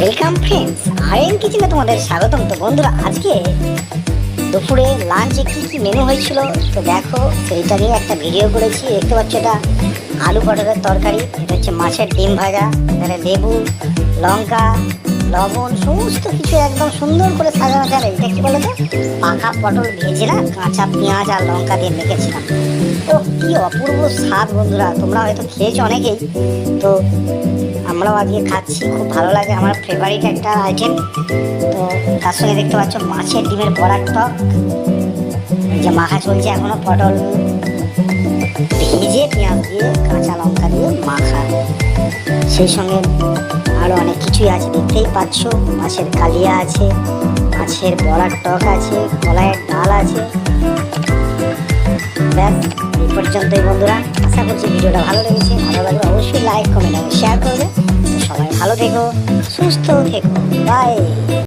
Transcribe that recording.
Welcome friends R কিচেনে তোমাদের স্বাগতম। তো বন্ধুরা, আজকে দুপুরে লাঞ্চে কী কী মেনু হয়েছিল? তো দেখো, সেইটা নিয়ে একটা ভিডিও করেছি। দেখতে পাচ্ছ এটা আলু পটলের তরকারি, এটা হচ্ছে মাছের ডিম ভাজা, এখানে লেবু, লঙ্কা লবণ, সমস্ত কিছু একদম সুন্দর করে সাজানো যায় এটা কি বলো তো পাকা পটল ভেজে না কাঁচা পেঁয়াজ আর লঙ্কা দিয়ে মেখেছিলাম। ও কি অপূর্ব স্বাদ বন্ধুরা তোমরা হয়তো খেয়েছো অনেকেই। তো আমরাও আজকে খাচ্ছি, খুব ভালো লাগে। আমার ফেভারিট একটা আইটেম তো তার সঙ্গে দেখতে পাচ্ছ মাছের ডিমের বড়ার টক। যে মাখা চলছে এখনও পটল। ভেজে পেঁয়াজ দিয়ে কাঁচা লঙ্কা দিয়ে মাখা সেই সঙ্গে আরও অনেক কিছুই আছে দেখতেই পাচ্ছ, মাছের কালিয়া আছে, মাছের বড়ার টক আছে কলাইয়ের ডাল আছে। ব্যাস, এই পর্যন্তই বন্ধুরা, আশা করছি ভিডিওটা ভালো লেগেছে, ভালো লাগলে অবশ্যই লাইক কমেন্ট এবং শেয়ার করবে। সবাই ভালো থেকো, সুস্থ থেকো বাই